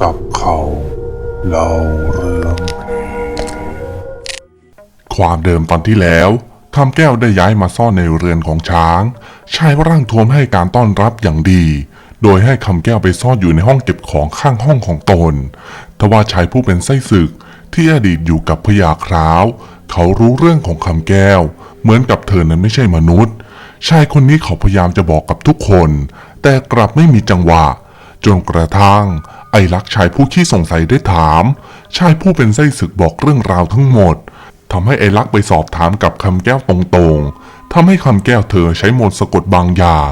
จับเขาเล่าเรื่อง ความเดิมตอนที่แล้วคำแก้วได้ย้ายมาซ่อนในเรือนของช้าง ชายร่างทวมให้การต้อนรับอย่างดี โดยให้คำแก้วไปซ่อนอยู่ในห้องเก็บของข้างห้องของตน ทว่าชายผู้เป็นไส้ศึกที่อดีตอยู่กับพญาคราว เขารู้เรื่องของคำแก้ว เหมือนกับเธอนั้นไม่ใช่มนุษย์ ชายคนนี้เขาพยายามจะบอกกับทุกคน แต่กลับไม่มีจังหวะ จนกระทั่ง ไอ้ลักชายผู้ขี้สงสัยได้ถาม ชายผู้เป็นไส้ศึกบอกเรื่องราวทั้งหมดทำให้ไอ้ลักไปสอบถามกับคำแก้วตรงๆทำให้คำแก้วเธอใช้มนต์สะกดบางอย่าง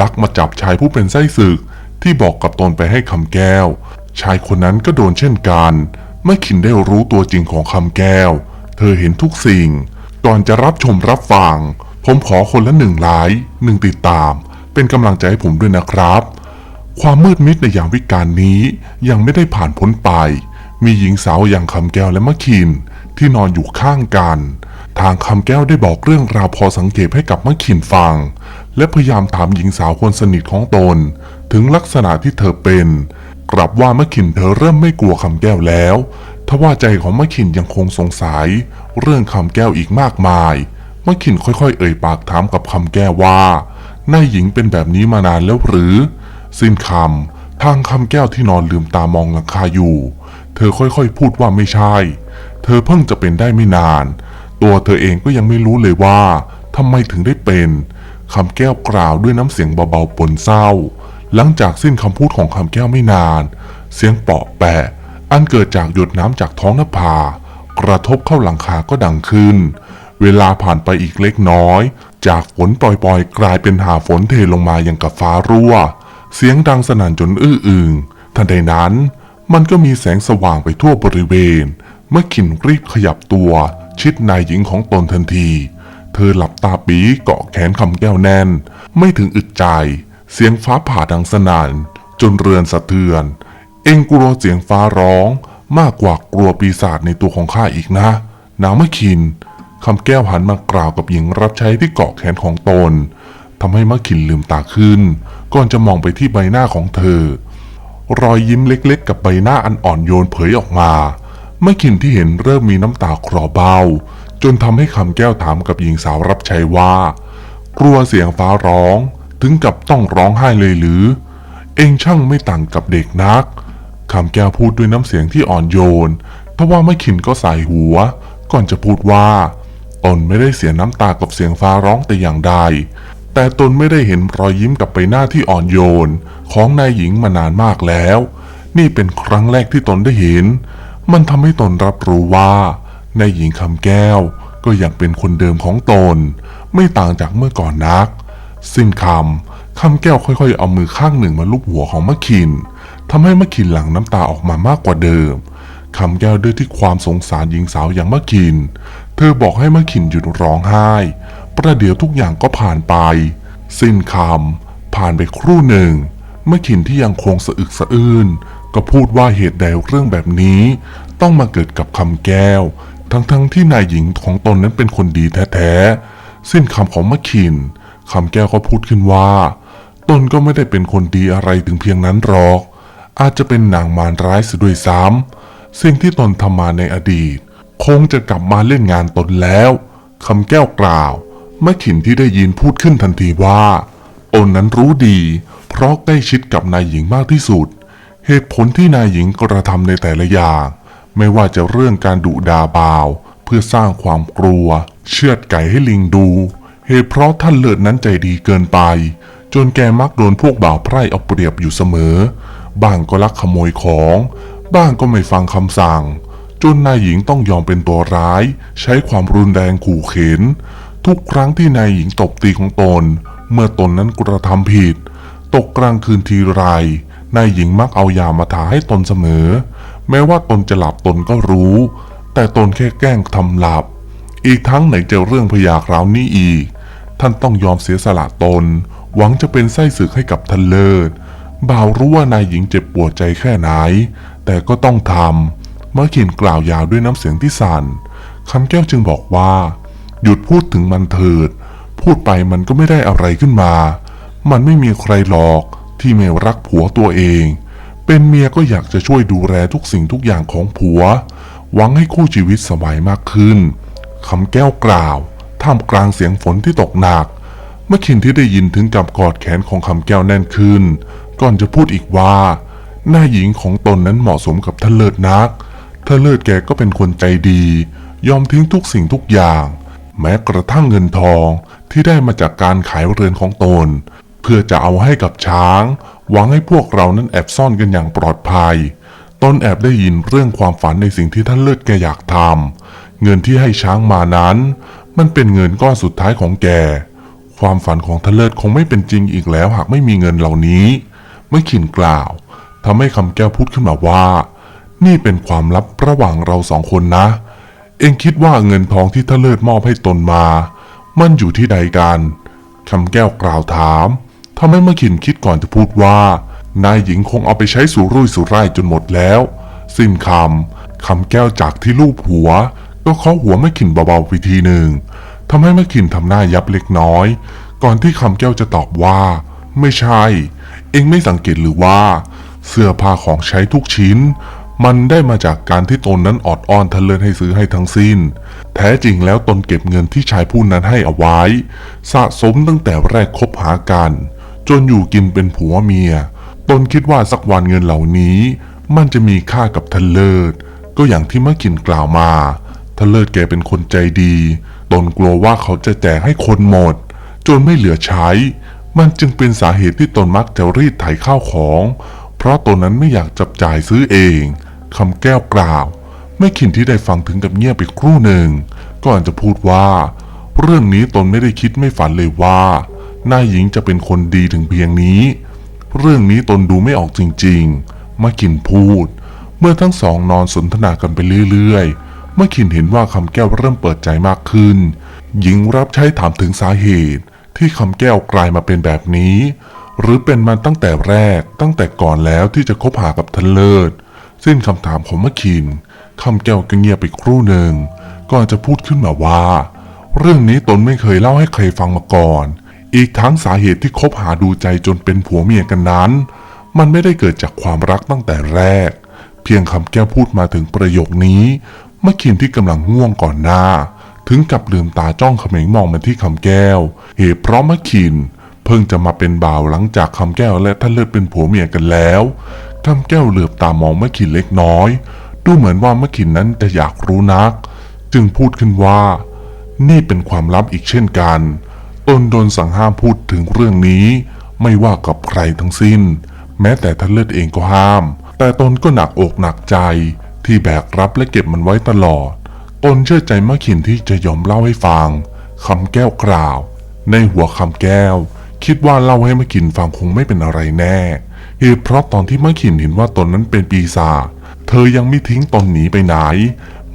ลักมาจับชายผู้เป็นไส้ศึก ที่บอกกับตนไปให้คำแก้ว ชายคนนั้นก็โดนเช่นกันเมื่อขินได้รู้ตัวจริงของคำแก้ว เธอเห็นทุกสิ่ง ก่อนจะรับชมรับฟัง ผมขอคนละหนึ่งไลค์หนึ่งติดตาม เป็นกำลังใจให้ผมด้วยนะครับ ความมืดมิดในยามวิกาลนี้ยังไม่ได้ผ่านพ้นไป มีหญิงสาวอย่างคำแก้วและมะคินที่นอนอยู่ข้างกัน ทางคำแก้วได้บอกเรื่องราวพอสังเกตให้กับมะคินฟัง และพยายามถามหญิงสาวคนสนิทของตน ถึงลักษณะที่เธอเป็น กลับว่ามะคินเธอเริ่มไม่กลัวคำแก้วแล้วทว่าใจของมะคินยังคงสงสัย เรื่องคำแก้วอีกมากมายมะคินค่อยๆ เอ่ยปากถามกับคำแก้วว่า นายหญิงเป็นแบบนี้มานานแล้วหรือ สิ้นคำทางคำแก้วที่นอนลืมตามองหลังคาอยู่ เธอค่อยๆ พูดว่าไม่ใช่ เธอเพิ่งจะเป็นได้ไม่นาน ตัวเธอเองก็ยังไม่รู้เลยว่าทำไมถึงได้เป็นคำแก้วกล่าวด้วยน้ำเสียงเบาๆปนเศร้า หลังจากสิ้นคำพูดของคำแก้วไม่นาน เสียงเปาะแปะ อันเกิดจากหยดน้ำจากท้องนภากระทบเข้าหลังคาก็ดังขึ้น เวลาผ่านไปอีกเล็กน้อย จากฝนปล่อยๆ กลายเป็นหาฝนเทลงมาอย่างกับฟ้ารั่ว เสียงดังสนั่นจนอื้ออึงทันใดนั้นมันก็มีแสงสว่างไปทั่วบริเวณ เมื่อขินรีบขยับตัว ชิดนายหญิงของตนทันที เธอหลับตาปีเกาะแขนคำแก้วแน่น ไม่ถึงอึดใจ เสียงฟ้าผ่าดังสนั่นจนเรือนสะเทือน เองกลัวเสียงฟ้าร้องมากกว่ากลัวปีศาจในตัวของข้าอีกนะ นางมะคินคำแก้วหันมากล่าวกับหญิงรับใช้ที่เกาะแขนของตน ทำให้มะขินลืมตาขึ้น ก่อนจะมองไปที่ใบหน้าของเธอ รอยยิ้มเล็กๆ กับใบหน้าอันอ่อนโยนเผยออกมามะขินที่เห็นเริ่มมีน้ำตาคลอเบา จนทำให้คำแก้วถามกับหญิงสาวรับใช้ว่า กลัวเสียงฟ้าร้องถึงกับต้องร้องไห้เลยหรือ เองช่างไม่ต่างกับเด็กนักคำแก้วพูดด้วยน้ำเสียงที่อ่อนโยนทว่าไม่ขินก็สายหัว ก่อนจะพูดว่า ตนไม่ได้เสียน้ำตากับเสียงฟ้าร้องแต่อย่างใด แต่ตนไม่ได้เห็นรอยยิ้มกับใบหน้าที่อ่อนโยน ของนายหญิงมานานมากแล้ว นี่เป็นครั้งแรกที่ตนได้เห็น มันทำให้ตนรับรู้ว่านายหญิงคำแก้ว ก็ยังเป็นคนเดิมของตน ไม่ต่างจากเมื่อก่อนนัก สิ้นคำคำแก้วค่อยๆ เอามือข้างหนึ่งมาลูบหัวของมะขินทำให้มะขินหลั่งน้ำตาออกมามากกว่าเดิมคำแก้วด้วยที่ความสงสารหญิงสาวอย่างมะขิน เธอบอกให้มะขินหยุดร้องไห้ ประเดี๋ยวทุกอย่างก็ผ่านไป สิ้นคำผ่านไปครู่หนึ่งมะขินที่ยังคงสะอึกสะอื้นก็พูดว่าเหตุใดเรื่องแบบนี้ ต้องมาเกิดกับคำแก้ว ทั้งๆที่นายหญิงของตนนั้นเป็นคนดีแท้ๆสิ้นคำของมะขินคำแก้วก็พูดขึ้นว่า ตนก็ไม่ได้เป็นคนดีอะไรถึงเพียงนั้นหรอก อาจจะเป็นนางมารร้ายเสียด้วยซ้ำสิ่งที่ตนทำมาในอดีต คงจะกลับมาเล่นงานตนแล้วคำแก้วกล่าว แมะขินที่ได้ยินพูดขึ้นทันทีว่าตนนั้นรู้ดี เพราะใกล้ชิดกับนายหญิงมากที่สุด เหตุผลที่นายหญิงกระทำในแต่ละอย่าง ไม่ว่าจะเรื่องการดุดาบาว เพื่อสร้างความกลัว เชือดไก่ให้ลิงดู เหตุเพราะท่านเลิศนั้นใจดีเกินไป จนแกมักโดนพวกบ่าวไพร่เอาเปรียบอยู่เสมอ บ้างก็ลักขโมยของ บ้างก็ไม่ฟังคำสั่งจนนายหญิงต้องยอมเป็นตัวร้าย ใช้ความรุนแรงขู่เข็น ทุกครั้งที่นายหญิงตบตีของตน เมื่อตนนั้นกระทำผิด ตกกลางคืนทีไรนายหญิงมักเอายามาทาให้ตนเสมอ แม้ว่าตนจะหลับตนก็รู้ แต่ตนแค่แกล้งทำหลับ อีกทั้งไหนจะเรื่องพยาคราวนี้อีก ท่านต้องยอมเสียสละตน หวังจะเป็นไส้ศึกให้กับท่านเลิศบ่าวรู้ว่านายหญิงเจ็บปวดใจแค่ไหน แต่ก็ต้องทำเมื่อขินกล่าวยาวด้วยน้ำเสียงที่สั่นคำแก้วจึงบอกว่า หยุดพูดถึงมันเถิด พูดไปมันก็ไม่ได้อะไรขึ้นมา มันไม่มีใครหรอกที่ไม่รักผัวตัวเองเป็นเป็นเมียก็อยากจะช่วยดูแลทุกสิ่งทุกอย่างของผัว หวังให้คู่ชีวิตสบายมากขึ้นคำแก้วกล่าว ท่ามกลางเสียงฝนที่ตกหนักเมื่อคินที่ได้ยินถึงกับกอดแขนของคำแก้วแน่นขึ้น ก่อนจะพูดอีกว่า หน้าหญิงของตนนั้นเหมาะสมกับท่านเลิศนักท่านเลิศแกก็เป็นคนใจดี ยอมทิ้งทุกสิ่งทุกอย่าง แม้กระทั่งเงินทองที่ได้มาจากการขายเรือนของตน เพื่อจะเอาให้กับช้างหวังให้พวกเรานั้นแอบซ่อนกันอย่างปลอดภัย ตนแอบได้ยินเรื่องความฝันในสิ่งที่ท่านเลิศแกอยากทำเงินที่ให้ช้างมานั้น มันเป็นเงินก้อนสุดท้ายของแก ความฝันของท่านเลิศคงไม่เป็นจริงอีกแล้วหากไม่มีเงินเหล่านี้เมื่อขินกล่าวทำให้คำแก้วพูดขึ้นมาว่า นี่เป็นความลับระหว่างเราสองคนนะเเองคิดว่าเงินทองที่ท่านเลิศมอบให้ตนมา มันอยู่ที่ใดกันคำแก้วกล่าวถามทำให้เมื่อขินคิดก่อนจะพูดว่า นายหญิงคงเอาไปใช้สู่รุ่ยสู่ร่ายจนหมดแล้ว สิ้นคำคำแก้วจากที่ลูบหัว ก็เคาะหัวม่ขินเบาๆไปทีหนึ่งทำให้ม่ขินทำหน้ายับเล็กน้อย ก่อนที่คำแก้วจะตอบว่า ไม่ใช่ เองไม่สังเกตหรือว่า เสื้อผ้าของใช้ทุกชิ้น มันได้มาจากการที่ตนนั้นออดอ้อนทันเลินให้ซื้อให้ทั้งสิ้น แท้จริงแล้วตนเก็บเงินที่ชายผู้นั้นให้เอาไว้ สะสมตั้งแต่แรกคบหากัน จนอยู่กินเป็นผัวเมีย ตนคิดว่าสักวันเงินเหล่านี้ มันจะมีค่ากับทันเลิศก็อย่างที่เมื่อกินกล่าวมาทันเลิศแกเป็นคนใจดี ตนกลัวว่าเขาจะแจกให้คนหมด จนไม่เหลือใช้ มันจึงเป็นสาเหตุที่ตนมักจะรีดไถข้าวของ เพราะตนนั้นไม่อยากจับจ่ายซื้อเอง คำแก้วกล่าว ไม่ขินที่ได้ฟังถึงกับเงียบไปครู่หนึ่ง ก่อนจะพูดว่า เรื่องนี้ตนไม่ได้คิดไม่ฝันเลยว่านายหญิงจะเป็นคนดีถึงเพียงนี้ เรื่องนี้ตนดูไม่ออกจริงๆมาขินพูด เมื่อทั้งสองนอนสนทนากันไปเรื่อยๆเมื่อขินเห็นว่าคำแก้วเริ่มเปิดใจมากขึ้น หญิงรับใช้ถามถึงสาเหตุ ที่คำแก้วกลายมาเป็นแบบนี้ หรือเป็นมาตั้งแต่แรกตั้งแต่ก่อนแล้วที่จะคบหากับทันเลิศ สิ้นคำถามของมะขินคำแก้วก็เงียบไปครู่หนึ่งก่อนจะพูดขึ้นมาว่า เรื่องนี้ตนไม่เคยเล่าให้ใครฟังมาก่อน อีกทั้งสาเหตุที่คบหาดูใจจนเป็นผัวเมียกันนั้น มันไม่ได้เกิดจากความรักตั้งแต่แรก เพียงคำแก้วพูดมาถึงประโยคนี้มะขินที่กำลังง่วงก่อนหน้า ถึงกับลืมตาจ้องเขม็งมองมาที่คำแก้ว เหตุเพราะมะขินเพิ่งจะมาเป็นบ่าวหลังจากคำแก้วและท่านเลิศเป็นผัวเมียกันแล้ว คำแก้วเหลือบตามองมะขินเล็กน้อย ดูเหมือนว่ามะขินนั้นจะอยากรู้นัก จึงพูดขึ้นว่า นี่เป็นความลับอีกเช่นกัน ตนโดนสั่งห้ามพูดถึงเรื่องนี้ ไม่ว่ากับใครทั้งสิ้น แม้แต่ท่านเลิศเองก็ห้าม แต่ตนก็หนักอกหนักใจ ที่แบกรับและเก็บมันไว้ตลอด ตนเชื่อใจมะขินที่จะยอมเล่าให้ฟังคำแก้วกล่าว ในหัวคำแก้ว คิดว่าเล่าให้มะขินฟังคงไม่เป็นอะไรแน่ เหตุเพราะตอนที่มะขินเห็นว่าตนนั้นเป็นปีศาจเธอยังไม่ทิ้งตนหนีไปไหน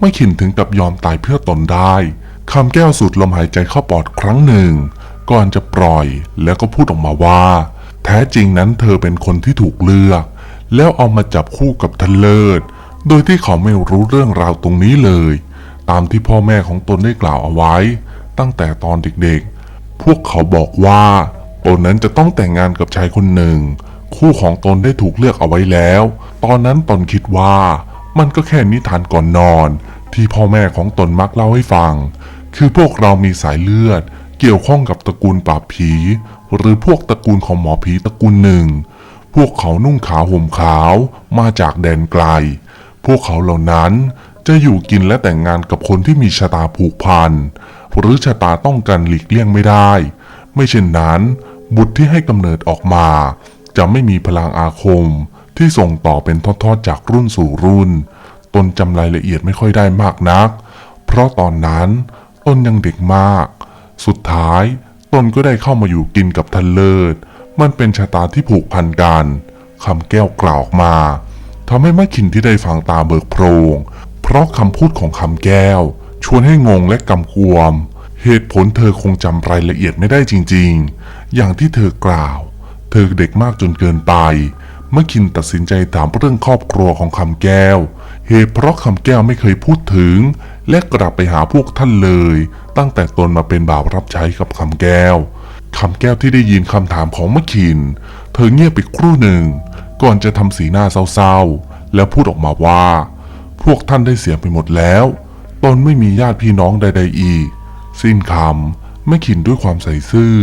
มะขินถึงกับยอมตายเพื่อตนได้คำแก้วสูดลมหายใจเข้าปอดครั้งหนึ่ง ก่อนจะปล่อยแล้วก็พูดออกมาว่า แท้จริงนั้นเธอเป็นคนที่ถูกเลือก แล้วเอามาจับคู่กับทันเลิศ โดยที่เขาไม่รู้เรื่องราวตรงนี้เลย ตามที่พ่อแม่ของตนได้กล่าวเอาไว้ ตั้งแต่ตอนเด็กๆ พวกเขาบอกว่าตนนั้นจะต้องแต่งงานกับชายคนหนึ่ง คู่ของตนได้ถูกเลือกเอาไว้แล้ว ตอนนั้นตนคิดว่า มันก็แค่นิทานก่อนนอน ที่พ่อแม่ของตนมักเล่าให้ฟัง คือพวกเรามีสายเลือด เกี่ยวข้องกับตระกูลปราบผี หรือพวกตระกูลของหมอผีตระกูลหนึ่ง พวกเขานุ่งขาวห่มขาวมาจากแดนไกล พวกเขาเหล่านั้นจะอยู่กินและแต่งงานกับคนที่มีชะตาผูกพันหรือชะตาต้องการหลีกเลี่ยงไม่ได้ ไม่เช่นนั้น บุตรที่ให้กำเนิดออกมา จะไม่มีพลังอาคมที่ส่งต่อเป็นทอดๆจากรุ่นสู่รุ่น ตนจำรายละเอียดไม่ค่อยได้มากนัก เพราะตอนนั้นตนยังเด็กมาก สุดท้ายตนก็ได้เข้ามาอยู่กินกับทันเลิศ มันเป็นชะตาที่ผูกพันกันคำแก้วกล่าวออกมาทำให้แม่ขินที่ได้ฟังตาเบิกโพรงเพราะคำพูดของคำแก้ว ชวนให้งงและกำกวม เหตุผลเธอคงจำรายละเอียดไม่ได้จริงๆ อย่างที่เธอกล่าว เธอเด็กมากจนเกินไปเมื่อคินตัดสินใจถามเรื่องครอบครัวของคำแก้ว เหตุเพราะคำแก้วไม่เคยพูดถึง และกลับไปหาพวกท่านเลย ตั้งแต่ตนมาเป็นบ่าวรับใช้กับคำแก้วคำแก้วที่ได้ยินคำถามของมะคิน เธอเงียบไปครู่หนึ่ง ก่อนจะทำสีหน้าเศร้าๆ แล้วพูดออกมาว่า พวกท่านได้เสียไปหมดแล้ว ตนไม่มีญาติพี่น้องใดๆอีก สิ้นคำไม่ขินด้วยความใส่ซื่อ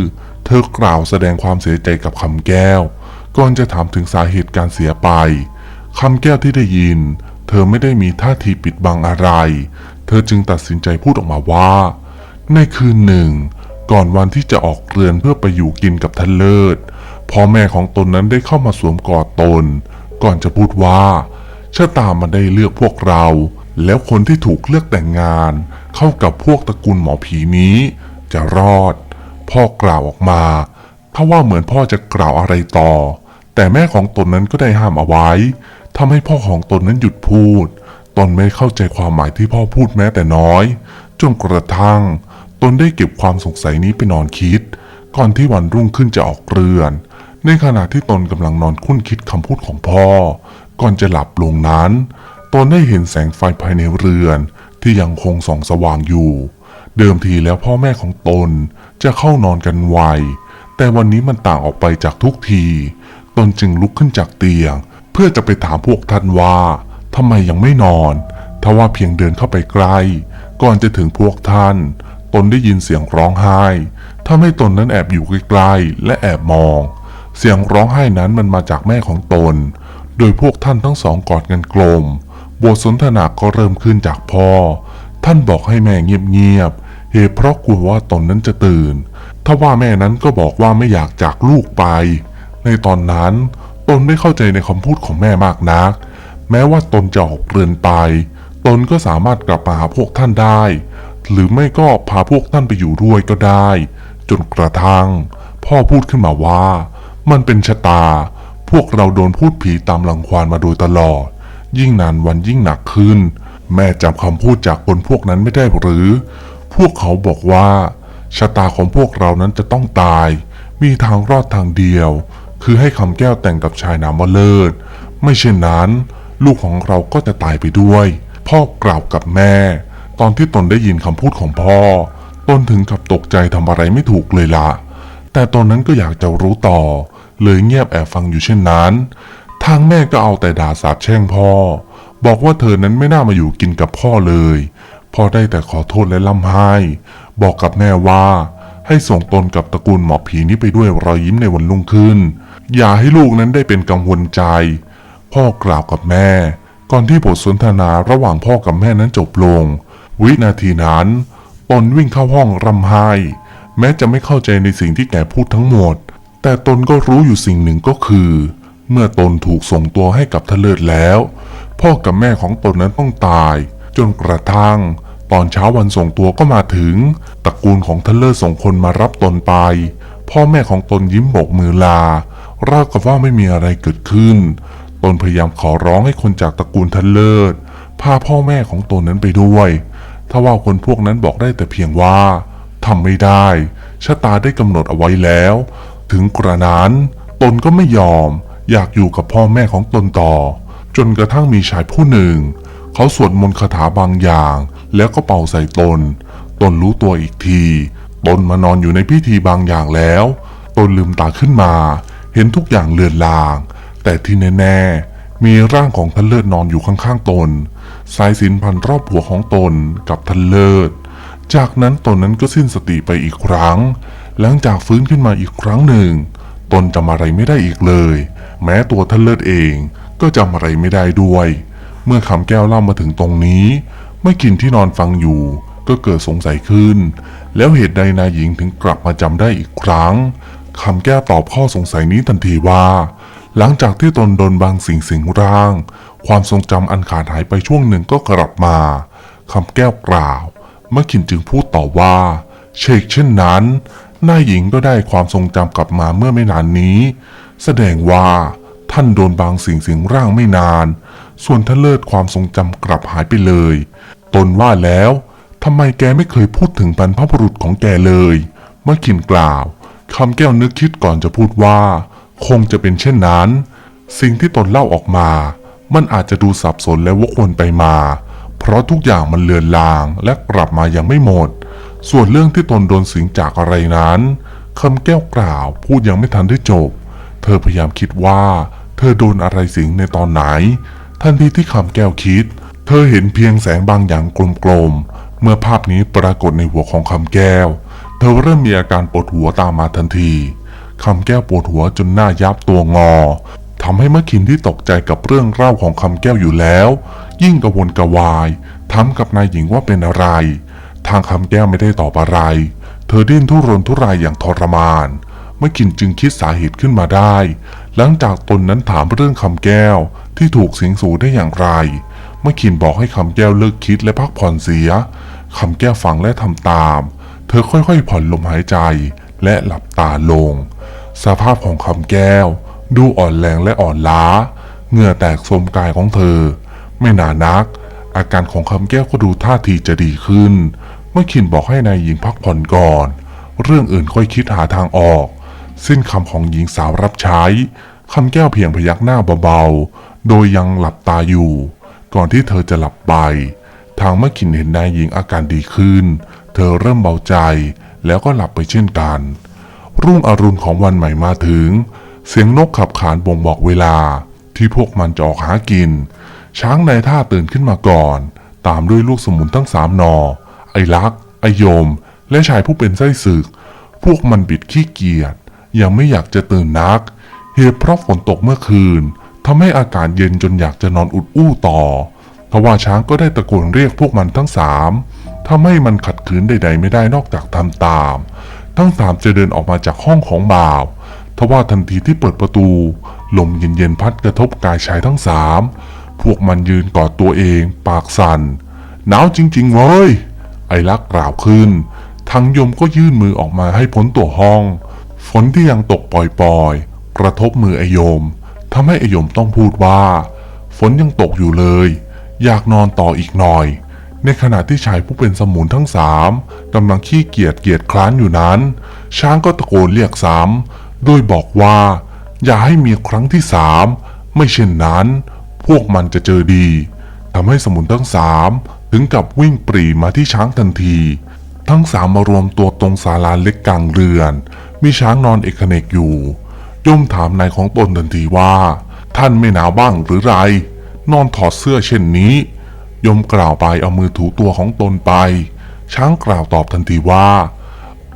เธอกล่าวแสดงความเสียใจกับคำแก้ว ก่อนจะถามถึงสาเหตุการเสียไปคำแก้วที่ได้ยิน เธอไม่ได้มีท่าทีปิดบังอะไร เธอจึงตัดสินใจพูดออกมาว่า ในคืนหนึ่ง ก่อนวันที่จะออกเรือนเพื่อไปอยู่กินกับท่านเลิศพ่อแม่ของตนนั้นได้เข้ามาสวมกอดตน ก่อนจะพูดว่าชะตามันได้เลือกพวกเรา แล้วคนที่ถูกเลือกแต่งงาน เข้ากับพวกตระกูลหมอผีนี้ จะรอด พ่อกล่าวออกมาถ้าว่าเหมือนพ่อจะกล่าวอะไรต่อ แต่แม่ของตนนั้นก็ได้ห้ามเอาไว้ทำให้พ่อของตนนั้นหยุดพูด ตนไม่เข้าใจความหมายที่พ่อพูดแม้แต่น้อย จนกระทั่ง ตนได้เก็บความสงสัยนี้ไปนอนคิด ก่อนที่วันรุ่งขึ้นจะออกเรือน ในขณะที่ตนกำลังนอนคุ้นคิดคำพูดของพ่อ ก่อนจะหลับลงนั้น ตนได้เห็นแสงไฟภายในเรือนที่ยังคงส่องสว่างอยู่ เดิมทีแล้วพ่อแม่ของตนจะเข้านอนกันไว แต่วันนี้มันต่างออกไปจากทุกที ตนจึงลุกขึ้นจากเตียง เพื่อจะไปถามพวกท่านว่าทำไมยังไม่นอนทว่าเพียงเดินเข้าไปใกล้ ก่อนจะถึงพวกท่าน ตนได้ยินเสียงร้องไห้ทำให้ตนนั้นแอบอยู่ใกล้ๆและแอบมอง เสียงร้องไห้นั้นมันมาจากแม่ของตน โดยพวกท่านทั้งสองกอดกันกลม บทสนทนาก็เริ่มขึ้นจากพ่อ ท่านบอกให้แม่เงียบๆ เหตุเพราะกลัวว่าตนนั้นจะตื่น ถ้าว่าแม่นั้นก็บอกว่าไม่อยากจากลูกไป ในตอนนั้นตนไม่เข้าใจในคำพูดของแม่มากนัก แม้ว่าตนจะออกเรือนไป ตนก็สามารถกลับมาหาพวกท่านได้ หรือไม่ก็พาพวกท่านไปอยู่ด้วยก็ได้ จนกระทั่ง พ่อพูดขึ้นมาว่า มันเป็นชะตา พวกเราโดนพูดผีตามรังควานมาโดยตลอด ยิ่งนานวันยิ่งหนักขึ้น แม่จำคำพูดจากคนพวกนั้นไม่ได้หรือ พวกเขาบอกว่า ชะตาของพวกเรานั้นจะต้องตาย มีทางรอดทางเดียว คือให้คำแก้วแต่งกับชายนามว่าเลิศ ไม่เช่นนั้น ลูกของเราก็จะตายไปด้วย พ่อกล่าวกับแม่ ตอนที่ตนได้ยินคำพูดของพ่อ ตนถึงกับตกใจทำอะไรไม่ถูกเลยละแต่ตอนนั้นก็อยากจะรู้ต่อ เลยเงียบแอบฟังอยู่เช่นนั้น ทางแม่ก็เอาแต่ด่าสาบแช่งพ่อ บอกว่าเธอนั้นไม่น่ามาอยู่กินกับพ่อเลย พ่อได้แต่ขอโทษและล่ำไห้ บอกกับแม่ว่า ให้ส่งตนกับตระกูลหมอผีนี้ไปด้วยรอยยิ้มในวันรุ่งขึ้น อย่าให้ลูกนั้นได้เป็นกังวลใจ พ่อกล่าวกับแม่ ก่อนที่บทสนทนาระหว่างพ่อกับแม่นั้นจบลง วินาทีนั้น ตนวิ่งเข้าห้องร่ำไห้ แม้จะไม่เข้าใจในสิ่งที่แกพูดทั้งหมด แต่ตนก็รู้อยู่สิ่งหนึ่งก็คือ เมื่อตนถูกส่งตัวให้กับทะเลิศแล้ว พ่อกับแม่ของตนนั้นต้องตาย จนกระทั่ง ตอนเช้าวันส่งตัวก็มาถึง ตระกูลของทะเลิศส่งคนมารับตนไป พ่อแม่ของตนยิ้มโบกมือลา ราวกับว่าไม่มีอะไรเกิดขึ้น ตนพยายามขอร้องให้คนจากตระกูลทะเลิศพาพ่อแม่ของตนนั้นไปด้วยถ้าว่าคนพวกนั้นบอกได้แต่เพียงว่าทำไม่ได้ ชะตาได้กำหนดเอาไว้แล้ว ถึงกระนั้น ตนก็ไม่ยอม อยากอยู่กับพ่อแม่ของตนต่อ จนกระทั่งมีชายผู้หนึ่ง เขาสวดมนต์คาถาบางอย่าง แล้วก็เป่าใส่ตน ตนรู้ตัวอีกที ตนมานอนอยู่ในพิธีบางอย่างแล้ว ตนลืมตาขึ้นมา เห็นทุกอย่างเลือนลาง แต่ที่แน่ๆ มีร่างของท่านเลิศนอนอยู่ข้างๆตน สายสินพันรอบหัวของตนกับท่านเลิศ จากนั้นตนนั้นก็สิ้นสติไปอีกครั้ง หลังจากฟื้นขึ้นมาอีกครั้งหนึ่ง ตนจำอะไรไม่ได้อีกเลย แม้ตัวท่านเลิศเองก็จำอะไรไม่ได้ด้วย เมื่อคำแก้วเล่ามาถึงตรงนี้ ไม่กินที่นอนฟังอยู่ก็เกิดสงสัยขึ้น แล้วเหตุใดนายหญิงถึงกลับมาจำได้อีกครั้งคำแก้ตอบข้อสงสัยนี้ทันทีว่า หลังจากที่ตนโดนบางสิ่งสิงร่าง ความทรงจำอันขาดหายไปช่วงหนึ่งก็กลับมาคำแก้วกล่าว เมื่อขินจึงพูดต่อว่า เชกเช่นนั้นนายหญิงก็ได้ความทรงจำกลับมาเมื่อไม่นานนี้ แสดงว่าท่านโดนบางสิ่งสิงร่างไม่นาน ส่วนท่านเลิศความทรงจำกลับหายไปเลย ตนว่าแล้วทำไมแกไม่เคยพูดถึงบรรพบุรุษของแกเลย เมื่อขินกล่าวคำแก้วนึกคิดก่อนจะพูดว่า คงจะเป็นเช่นนั้น สิ่งที่ตนเล่าออกมา มันอาจจะดูสับสนและวกวนไปมา เพราะทุกอย่างมันเลือนลางและกลับมายังไม่หมด ส่วนเรื่องที่ตนโดนสิงจากอะไรนั้นคำแก้วกล่าวพูดยังไม่ทันได้จบ เธอพยายามคิดว่า เธอโดนอะไรสิงในตอนไหน ทันทีที่คำแก้วคิด เธอเห็นเพียงแสงบางอย่างกลมๆ เมื่อภาพนี้ปรากฏในหัวของคำแก้ว เธอเริ่มมีอาการปวดหัวตามมาทันทีคำแก้วปวดหัวจนหน้ายับตัวงอทำให้มะขินที่ตกใจกับเรื่องเล่าของคำแก้วอยู่แล้ว ยิ่งกระวนกระวายถามกับนายหญิงว่าเป็นอะไร ทางคำแก้วไม่ได้ตอบอะไร เธอดิ้นทุรนทุรายอย่างทรมานเมื่อกินจึงคิดสาเหตุขึ้นมาได้ หลังจากตนนั้นถามเรื่องคำแก้วที่ถูกสิงสูได้อย่างไรเมื่อขินบอกให้คำแก้วเลิกคิดและพักผ่อนเสียคำแก้วฟังและทำตาม เธอค่อยๆ ผ่อนลมหายใจและหลับตาลง สภาพของคำแก้ว ดูอ่อนแรงและอ่อนล้า เหงื่อแตกโทมกายของเธอ ไม่นานนัก อาการของคำแก้วก็ดูท่าทีจะดีขึ้น เมื่อขินบอกให้นายหญิงพักผ่อนก่อน เรื่องอื่นค่อยคิดหาทางออก สิ้นคำของหญิงสาวรับใช้คำแก้วเพียงพยักหน้าเบาๆ โดยยังหลับตาอยู่ ก่อนที่เธอจะหลับไป ทางเมื่อขินเห็นนายหญิงอาการดีขึ้น เธอเริ่มเบาใจแล้วก็หลับไปเช่นกัน รุ่งอรุณของวันใหม่มาถึง เสียงนกขับขานบ่งบอกเวลา ที่พวกมันจะออกหากิน ช้างในท่าตื่นขึ้นมาก่อน ตามด้วยลูกสมุนทั้งสามนอ ไอ้ลัก ไอโยม และชายผู้เป็นไส้ศึก พวกมันบิดขี้เกียจ ยังไม่อยากจะตื่นนัก เหตุเพราะฝนตกเมื่อคืนทำให้อากาศเย็นจนอยากจะนอนอุดอู้ต่อทว่าช้างก็ได้ตะโกนเรียกพวกมันทั้งสามทำให้มันขัดขืนใด ๆ ไม่ได้นอกจากทำตาม ทั้งสามจะเดินออกมาจากห้องของบ่าวทว่าทันทีที่เปิดประตู ลมเย็นๆพัดกระทบกายชายทั้งสามพวกมันยืนกอดตัวเอง ปากสั่นหนาวจริงๆเว้ยไอ้ลักกล่าวขึ้นทางยมก็ยื่นมือออกมาให้พ้นตัวห้อง ฝนที่ยังตกปล่อยๆ กระทบมือไอโยมทำให้ไอโยมต้องพูดว่า ฝนยังตกอยู่เลย อยากนอนต่ออีกหน่อย ในขณะที่ชายผู้เป็นสมุนทั้งสามกำลังขี้เกียจเกียจคร้านอยู่นั้น ช้างก็ตะโกนเรียกซ้ำโดยบอกว่า อย่าให้มีครั้งที่สามไม่เช่นนั้น พวกมันจะเจอดีทำให้สมุนทั้งสามถึงกับวิ่งปรีมาที่ช้างทันที ทั้งสามมารวมตัวตรงศาลาเล็กกลางเรือน มีช้างนอนเอกเนกอยู่ ย่อมถามนายของตนทันทีว่า ท่านไม่หนาวบ้างหรือไร นอนถอดเสื้อเช่นนี้ ย่อมกล่าวไปเอามือถูตัวของตนไป ช้างกล่าวตอบทันทีว่า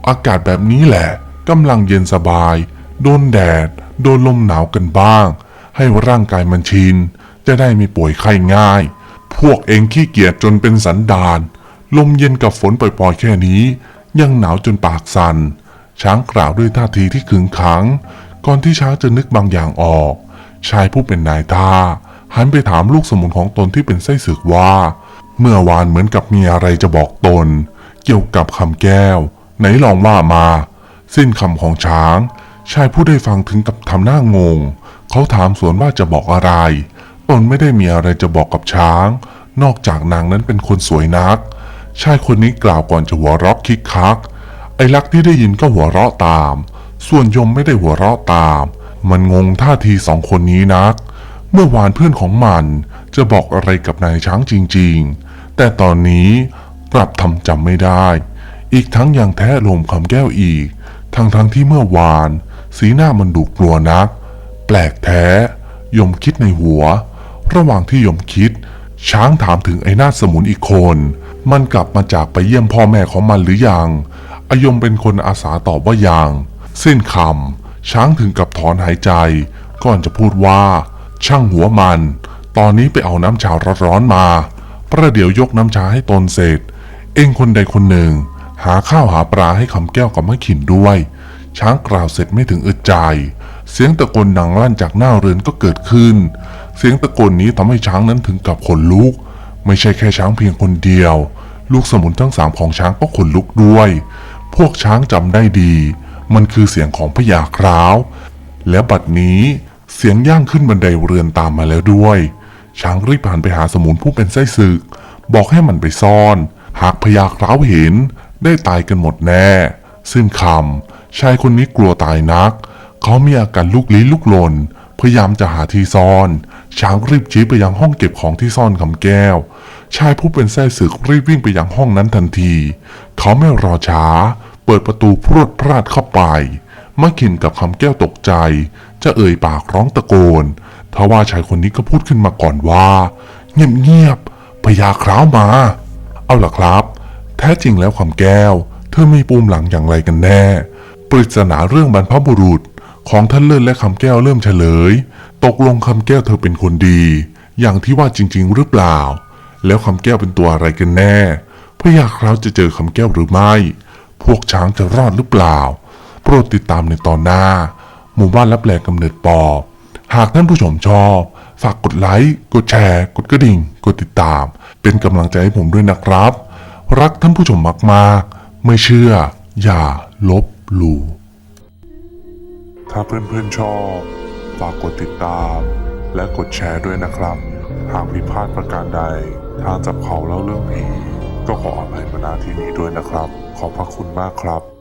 อากาศแบบนี้แหละกำลังเย็นสบาย โดนแดด โดนลมหนาวกันบ้าง ให้ร่างกายมันชิน จะได้ไม่ป่วยไข้ง่าย พวกเองขี้เกียจจนเป็นสันดานลมเย็นกับฝนปล่อยๆแค่นี้ ยังหนาวจนปากสัน่น ช้างกล่าวด้วยท่าทีที่ขึงขัง ก่อนที่ช้างจะนึกบางอย่างออก ชายผู้เป็นนายท่า หันไปถามลูกสมุนของตนที่เป็นไส้ศึกว่า เมื่อวานเหมือนกับมีอะไรจะบอกตน เกี่ยวกับคำแก้ว ไหนลองว่ามา สิ้นคำของช้าง ชายผู้ได้ฟังถึงกับทำหน้างง เขาถามสวนว่าจะบอกอะไร ตนไม่ได้มีอะไรจะบอกกับช้าง นอกจากนางนั้นเป็นคนสวยนัก ชายคนนี้กล่าวก่อนจะหัวเราะคิกคัก ไอ้ลักที่ได้ยินก็หัวเราะตาม ส่วนยมไม่ได้หัวเราะตาม มันงงท่าทีสองคนนี้นัก เมื่อวานเพื่อนของมันจะบอกอะไรกับนายช้างจริง ๆ แต่ตอนนี้กลับทำจำไม่ได้ อีกทั้งยังแท้ลมคำแก้วอีก ทั้งทั้งๆที่เมื่อวาน สีหน้ามันดุกลัวนัก แปลกแท้ ยมคิดในหัว ระหว่างที่ยมคิด ช้างถามถึงไอ้นาสมุนอีกคน มันกลับมาจากไปเยี่ยมพ่อแม่ของมันหรือยัง อายมเป็นคนอาสาตอบว่ายังสิ้นคำช้างถึงกับถอนหายใจ ก่อนจะพูดว่า ช่างหัวมัน ตอนนี้ไปเอาน้ำชาร้อนๆมาประเดี๋ยวยกน้ำชาให้ตนเสร็จ เองคนใดคนหนึ่ง หาข้าวหาปลาให้คำแก้วกับมะขินด้วย ช้างกล่าวเสร็จไม่ถึงอึดใจ เสียงตะโกนดังลั่นจากหน้าเรือนก็เกิดขึ้น เสียงตะโกนนี้ทำให้ช้างนั้นถึงกับขนลุก ไม่ใช่แค่ช้างเพียงคนเดียว ลูกสมุนทั้งสามของช้างก็ขนลุกด้วย พวกช้างจำได้ดี มันคือเสียงของพญาคราว และบัดนี้เสียงย่างขึ้นบันไดเรือนตามมาแล้วด้วย ช้างรีบผ่านไปหาสมุนผู้เป็นไส้ศึก บอกให้มันไปซ่อน หากพญาคราวเห็น ได้ตายกันหมดแน่ ซึ่งคำชายคนนี้กลัวตายนัก เขามีอาการลุกลี้ลุกลน พยายามจะหาที่ซ่อน ช้างรีบชี้ไปยังห้องเก็บของที่ซ่อนคำแก้ว ชายผู้เป็นไส้ศึกรีบวิ่งไปยังห้องนั้นทันที เขาไม่รอช้า เปิดประตูพรวดพราดเข้าไปมะขินกับคำแก้วตกใจ จะเอ่ยปากร้องตะโกนทว่าชายคนนี้ก็พูดขึ้นมาก่อนว่า เงียบๆพญาคร้าวมา เอาล่ะครับ แท้จริงแล้วคำแก้ว เธอมีปูมหลังอย่างไรกันแน่ ปริศนาเรื่องบรรพบุรุษของท่านเลิศและคำแก้วเริ่มเฉลย ตกลงคำแก้วเธอเป็นคนดี อย่างที่ว่าจริง ๆ หรือเปล่า แล้วคำแก้วเป็นตัวอะไรกันแน่พญาคราวจะเจอคำแก้วหรือไม่ พวกช้างจะรอดหรือเปล่า โปรดติดตามในตอนหน้า หมู่บ้านรับแลกำเนิดปอบหากท่านผู้ชมชอบ ฝากกดไลค์ กดแชร์ กดกระดิ่ง กดติดตาม เป็นกำลังใจให้ผมด้วยนะครับ รักท่านผู้ชมมากๆ ไม่เชื่อ อย่าลบหลู่ถ้าเพื่อนๆชอบ ฝากกดติดตาม และกดแชร์ด้วยนะครับ หากผิดพลาดประการใด ทางจับเขาเล่าเรื่องผีก็ขออภัยมาณที่นี้ด้วยนะครับ ขอบพระคุณมากครับ